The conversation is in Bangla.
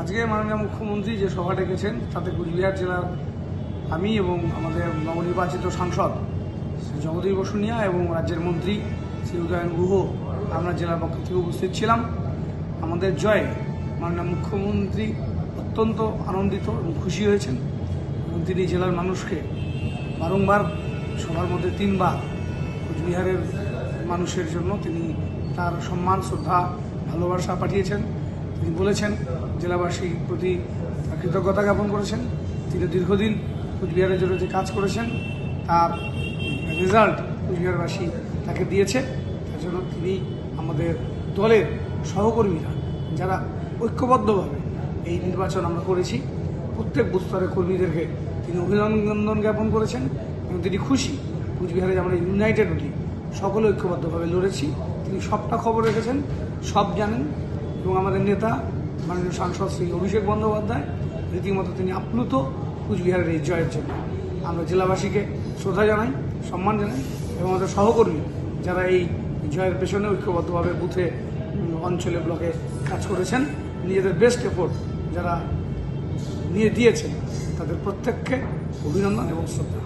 আজকে মাননীয় মুখ্যমন্ত্রী যে সভা ডেকেছেন, তাতে কুচবিহার জেলার আমি এবং আমাদের নবনির্বাচিত সাংসদ শ্রী জগদীশ বসুনিয়া এবং রাজ্যের মন্ত্রী শ্রী উদয়ন গুহ আমরা জেলার পক্ষ থেকে উপস্থিত ছিলাম। আমাদের জয়ে মাননীয় মুখ্যমন্ত্রী অত্যন্ত আনন্দিত এবং খুশি হয়েছেন এবং তিনি জেলার মানুষকে বারংবার সবার মধ্যে তিনবার কুচবিহারের মানুষের জন্য তিনি তার সম্মান, শ্রদ্ধা, ভালোবাসা পাঠিয়েছেন। তিনি বলেছেন জেলাবাসীর প্রতি কৃতজ্ঞতা জ্ঞাপন করেছেন। তিনি দীর্ঘদিন কুচবিহারের জন্য যে কাজ করেছেন, তার রেজাল্ট কুচবিহারবাসী তাকে দিয়েছে। তার জন্য তিনি আমাদের দলের সহকর্মীরা, যারা ঐক্যবদ্ধভাবে এই নির্বাচন আমরা করেছি, প্রত্যেক বুস্তরের কর্মীদেরকে তিনি অভিনন্দন জ্ঞাপন করেছেন এবং তিনি খুশি কুচবিহারে আমরা ইউনাইটেড হলি সকলে ঐক্যবদ্ধভাবে লড়েছি। তিনি সবটা খবর রেখেছেন, সব জানেন। এবং আমাদের নেতা, মাননীয় সাংসদ শ্রী অভিষেক বন্দ্যোপাধ্যায়, রীতিমতো তিনি আপ্লুত কুচবিহারের এই জয়ের জন্য। আমরা জেলাবাসীকে শ্রদ্ধা জানাই, সম্মান জানাই এবং আমাদের সহকর্মী যারা এই জয়ের পেছনে ঐক্যবদ্ধভাবে বুথে অঞ্চলে, ব্লকে কাজ করেছেন, নিজেদের বেস্ট এফোর্ট যারা নিয়ে দিয়েছেন, তাদের প্রত্যেককে অভিনন্দন এবং শ্রদ্ধা।